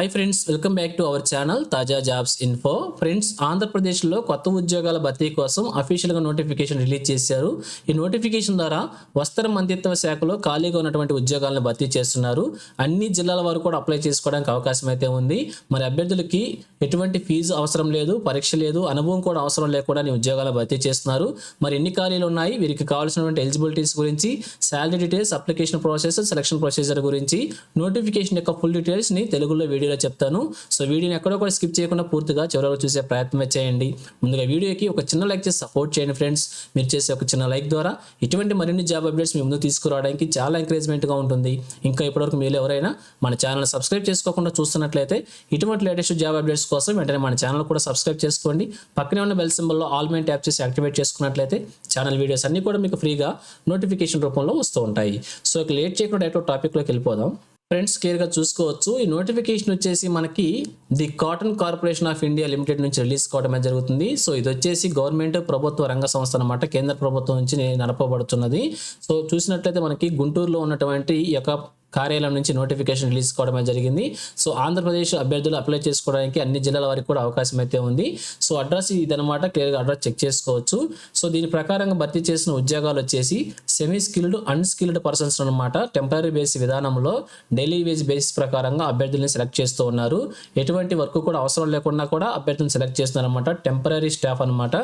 Hi friends welcome back to our channel తాజా jobs info friends ఆంధ్రప్రదేశ్లో కొత్త ఉద్యోగాల భర్తీ కోసం అఫీషియల్గా నోటిఫికేషన్ రిలీజ్ చేశారు. ఈ నోటిఫికేషన్ ద్వారా వస్త్ర మంత్రిత్వ శాఖలో ఖాళీగా ఉన్నటువంటి ఉద్యోగాలను భర్తీ చేస్తున్నారు. అన్ని జిల్లాల వారు కూడా అప్లై చేసుకోవడానికి అవకాశం అయితే ఉంది. మరి అభ్యర్థులకి ఎటువంటి ఫీజు అవసరం లేదు పరీక్ష లేదు అనుభవం కూడా అవసరం లేకుండా ఉద్యోగాలు భర్తీ చేస్తున్నారు. మరి ఎన్ని ఖాళీలు ఉన్నాయి? వీరికి కావాల్సినటువంటి ఎలిజిబిలిటీస్ గురించి salary details application process selection procedure గురించి నోటిఫికేషన్ యొక్క ఫుల్ డీటెయిల్స్ని తెలుగులో వీడియోలో చెప్తాను. సో వీడియోని ఎక్కడో కూడా స్కిప్ చేయకుండా పూర్తిగా చివరిలో చూసే ప్రయత్నం చేయండి. ముందుగా వీడియోకి ఒక చిన్న లైక్ చేసి సపోర్ట్ చేయండి ఫ్రెండ్స్. మీరు చేసే ఒక చిన్న లైక్ ద్వారా ఇటువంటి మరిన్ని జాబ్ అప్డేట్స్ మీ ముందు తీసుకురావడానికి చాలా ఎంకరేజ్మెంట్గా ఉంటుంది. ఇంకా ఇప్పటివరకు మీరు ఎవరైనా మన ఛానల్ సబ్స్క్రైబ్ చేసుకోకుండా చూస్తున్నట్లయితే ఇటువంటి లేటెస్ట్ జాబ్ అప్డేట్స్ కోసం వెంటనే మన ఛానల్ కూడా సబ్స్క్రైబ్ చేసుకోండి. పక్కనే ఉన్న బెల్ సింబల్లో ఆల్ మైన్ ట్యాప్ చేసి యాక్టివేట్ చేసుకున్నట్లయితే ఛానల్ వీడియోస్ అన్ని కూడా మీకు ఫ్రీగా నోటిఫికేషన్ రూపంలో వస్తూ ఉంటాయి. సో ఇక లేట్ చేయకుండా డైరెక్ట్ టాపిక్లోకి వెళ్ళిపోదాం. ఫ్రెండ్స్ క్లియర్గా చూసుకోవచ్చు. ఈ నోటిఫికేషన్ వచ్చేసి మనకి the cotton corporation of India limited నుంచి రిలీజ్ కావడం అనేది జరుగుతుంది. సో ఇది వచ్చేసి గవర్నమెంట్ ప్రభుత్వ రంగ సంస్థ అనమాట కేంద్ర ప్రభుత్వం నుంచి నడపబడుతున్నది. సో చూసినట్లయితే మనకి గుంటూరులో ఉన్నటువంటి ఈ యొక్క కార్యాలయం నుంచి నోటిఫికేషన్ రిలీజ్ కావడమే జరిగింది. సో ఆంధ్రప్రదేశ్ అభ్యర్థులు అప్లై చేసుకోవడానికి అన్ని జిల్లాల వారికి కూడా అవకాశం అయితే ఉంది. సో అడ్రస్ ఇదనమాట క్లియర్గా అడ్రస్ చెక్ చేసుకోవచ్చు. సో దీని ప్రకారంగా భర్తీ చేసిన ఉద్యోగాలు వచ్చేసి సెమీ స్కిల్డ్ అన్స్కిల్డ్ పర్సన్స్ అనమాట టెంపరీ బేస్ విధానంలో డైలీ వేజ్ బేసిస్ ప్రకారంగా అభ్యర్థుల్ని సెలెక్ట్ చేస్తూ ఉన్నారు. ఎటువంటి వర్క్ కూడా అవసరం లేకుండా కూడా అభ్యర్థులను సెలెక్ట్ చేస్తున్నారు అనమాట టెంపరీ స్టాఫ్ అనమాట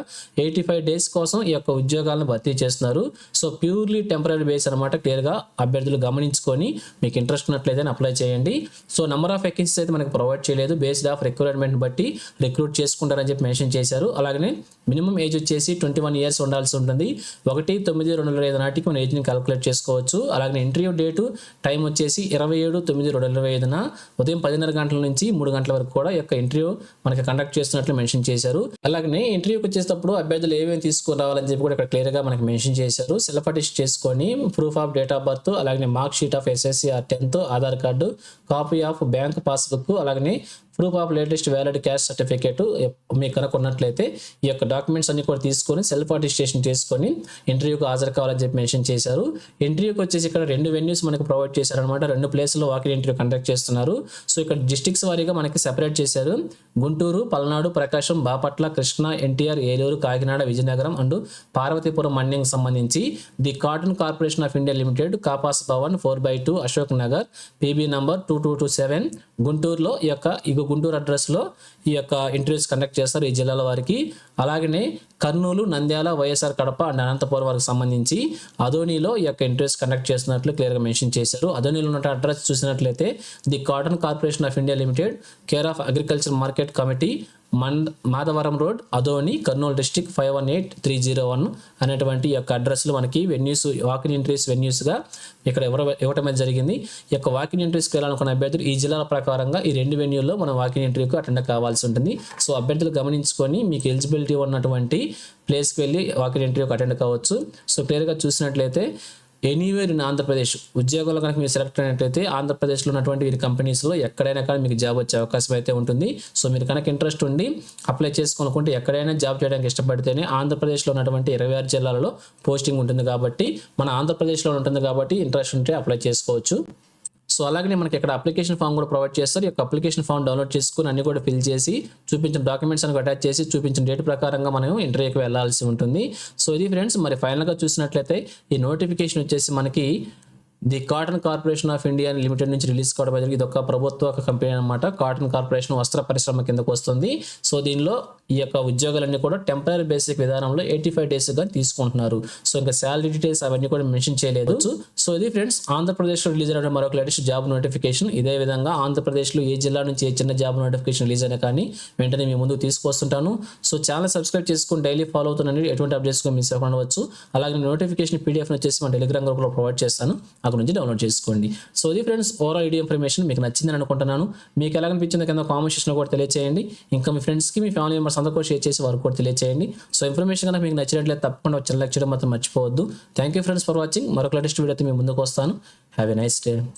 ఎయిటీ ఫైవ్ డేస్ కోసం ఈ యొక్క ఉద్యోగాలను భర్తీ చేస్తున్నారు. సో ప్యూర్లీ టెంపరీ బేస్ అనమాట క్లియర్గా అభ్యర్థులు గమనించుకొని మీకు ఇంట్రెస్ట్ ఉన్నట్లయితే అప్లై చేయండి. సో నెంబర్ ఆఫ్ వేకెన్సీస్ అయితే మనకు ప్రొవైడ్ చేయలేదు. బేస్డ్ ఆఫ్ రిక్రూట్మెంట్ బట్టి రిక్రూట్ చేసుకుంటారని చెప్పి మెన్షన్ చేశారు. అలాగనే మినిమం ఏజ్ వచ్చేసి ట్వంటీ వన్ ఇయర్స్ ఉండాల్సి ఉంటుంది. ఒకటి తొమ్మిది రెండు వేల ఐదు నాటికి మన ఏజ్ని క్యాలిక్యులేట్ చేసుకోవచ్చు. అలాగే ఇంటర్వ్యూ డేటు టైం వచ్చేసి ఇరవై ఏడు తొమ్మిది రెండు వేల ఇరవై ఐదున ఉదయం పదిన్నర గంటల నుంచి మూడు గంటల వరకు కూడా యొక్క ఇంటర్వ్యూ మనకి కండక్ట్ చేస్తున్నట్లు మెన్షన్ చేశారు. అలాగే ఇంటర్వ్యూకి వచ్చేటప్పుడు అభ్యర్థులు ఏమేమి తీసుకుని రావాలని చెప్పి కూడా ఇక్కడ క్లియర్గా మనకి మెన్షన్ చేశారు. సెల్ఫ్ అటెస్ట్ చేసుకొని proof of date of birth అలాగే mark sheet of SSC tenth Aadhaar card copy of bank passbook అలాగనే proof of latest valid caste certificate మీకు కనుక ఉన్నట్లయితే ఈ యొక్క డాక్యుమెంట్స్ అన్ని కూడా తీసుకొని సెల్ఫ్ అటిస్టేషన్ చేసుకొని ఇంటర్వ్యూకి హాజరు కావాలని చెప్పి మెన్షన్ చేశారు. ఇంటర్వ్యూకి వచ్చేసి ఇక్కడ రెండు వెన్యూస్ మనకు ప్రొవైడ్ చేశారనమాట రెండు ప్లేస్లో వాకింగ్ ఇంటర్వ్యూ కండక్ట్ చేస్తున్నారు. సో ఇక్కడ డిస్టిక్స్ వారీగా మనకి సెపరేట్ చేశారు. గుంటూరు పల్నాడు ప్రకాశం బాపట్ల కృష్ణా ఎన్టీఆర్ ఏలూరు కాకినాడ విజయనగరం అండ్ పార్వతీపురం మండింగ్ సంబంధించి the cotton corporation of India limited Kapas Bhavan four by two Ashok Nagar PB number two two two seven గుంటూరులో ఈ యొక్క ఇగు గుంటూరు అడ్రస్లో ఈ యొక్క ఇంటర్వ్యూస్ కండక్ట్ చేస్తారు ఈ జిల్లాల వారికి. అలాగనే కర్నూలు నంద్యాల వైఎస్ఆర్ కడప అండ్ అనంతపురం వారికి సంబంధించి అదోనిలో ఈ యొక్క ఇంటర్వ్యూస్ కండక్ట్ చేస్తున్నట్లు క్లియర్గా మెన్షన్ చేశారు. అదోనిలో ఉన్న అడ్రస్ చూసినట్లయితే the cotton corporation of India limited care of agriculture market committee mind Madhavaram road Adoni Kurnool district five one eight three zero one అనేటువంటి యొక్క అడ్రస్లు మనకి వెన్యూస్ వాకిన్ ఎంట్రీస్ వెన్యూస్గా ఇక్కడ ఇవ్వ ఇవ్వటం జరిగింది. ఈ యొక్క వాకిన్ ఎంట్రీస్కి వెళ్ళాలనుకున్న అభ్యర్థులు ఈ జిల్లాల ప్రకారంగా ఈ రెండు వెన్యూల్లో మనం వాకిన్ ఎంట్రీకి అటెండ్ కావాల్సి ఉంటుంది. సో అభ్యర్థులు గమనించుకొని మీకు ఎలిజిబిలిటీ ఉన్నటువంటి ప్లేస్కి వెళ్ళి వాకిన్ ఎంట్రీకి అటెండ్ కావచ్చు. సో క్లియర్గా చూసినట్లయితే ఎనీవేర్ ఇన్ ఆంధ్రప్రదేశ్ ఉద్యోగాలు కనుక మీరు సెలెక్ట్ అయినట్లయితే ఆంధ్రప్రదేశ్లో ఉన్నటువంటి వీరి కంపెనీస్లో ఎక్కడైనా కానీ మీకు జాబ్ వచ్చే అవకాశం అయితే ఉంటుంది. సో మీరు కనుక ఇంట్రెస్ట్ ఉండి అప్లై చేసుకోనుకుంటే ఎక్కడైనా జాబ్ చేయడానికి ఇష్టపడితేనే ఆంధ్రప్రదేశ్లో ఉన్నటువంటి ఇరవై ఆరు జిల్లాలలో పోస్టింగ్ ఉంటుంది కాబట్టి మన ఆంధ్రప్రదేశ్లో ఉంటుంది కాబట్టి ఇంట్రెస్ట్ ఉంటే అప్లై చేసుకోవచ్చు. సో అలాగే మనకి ఇక్కడ అప్లికేషన్ ఫామ్ కూడా ప్రొవైడ్ చేస్తారు. ఈ యొక్క అప్లికేషన్ ఫామ్ డౌన్లోడ్ చేసుకుని అన్ని కూడా ఫిల్ చేసి చూపించిన డాక్యుమెంట్స్ అని అటాచ్ చేసి చూపించిన డేట్ ప్రకారంగా మనం ఇంటర్వ్యూకి వెళ్ళాల్సి ఉంటుంది. సో ఇది ఫ్రెండ్స్ మరి ఫైనల్గా చూసినట్లయితే ఈ నోటిఫికేషన్ వచ్చేసి మనకి the cotton corporation of India limited నుంచి రిలీజ్ కావడం జరిగింది ఇది ఒక ప్రభుత్వ ఒక కంపెనీ అనమాట కాటన్ కార్పొరేషన్ వస్త్ర పరిశ్రమ కిందకు వస్తుంది. సో దీనిలో ఈ యొక్క ఉద్యోగాలన్నీ కూడా టెంపరీ బేసిక్ విధానంలో ఎయిటీ ఫైవ్ డేస్గా తీసుకుంటున్నారు. సో ఇంకా శాలరీ డీటెయిల్స్ అవన్నీ కూడా మెన్షన్ చేయలేదు. సో ఇది ఫ్రెండ్స్ ఆంధ్రప్రదేశ్లో రిలీజ్ అయిన మరొక లేటెస్ట్ జాబ్ నోటిఫికేషన్ ఇదే విధంగా ఆంధ్రప్రదేశ్లో ఏ జిల్లా నుంచి ఏ చిన్న జాబ్ నోటిఫికేషన్ రిలీజ్ అయినా కానీ వెంటనే మీ ముందుకు తీసుకొస్తుంటాను సో ఛానల్ సబ్స్క్రైబ్ చేసుకుని డైలీ ఫాలో అవుతున్నాను ఎటువంటి అప్డేట్స్ మిస్ అవ్వకుండా వచ్చు అలాగే నోటిఫికేషన్ పీడిఎఫ్ వచ్చేసి మన టెలిగ్రామ్ గ్రూప్లో ప్రొవైడ్ చేస్తాను. అక్కడ నుంచి డౌన్లోడ్ చేసుకోండి. సో ఇది ఫ్రెండ్స్ ఓవరాల్ వీడియో ఇన్ఫర్మేషన్ మీకు నచ్చిందని అనుకుంటున్నాను. మీకు ఎలా అనిపించింది కింద కామెంట్ సెక్షన్లో కూడా తెలియచేయండి. ఇంకా మీ ఫ్రెండ్స్కి మీ ఫ్యామిలీ మెంబర్స్ అందరూ కూడా షేర్ చేసి వారు కూడా తెలియచేయండి. సో ఇన్ఫర్మేషన్ కనుక మీకు నచ్చినట్లయితే తప్పకుండా వచ్చిన లెక్చర్ మాత్రం మర్చిపోవద్దు. Thank you friends for watching మరొక లేటెస్ట్ అయితే మీ ముందుకు వస్తాను. Have a nice day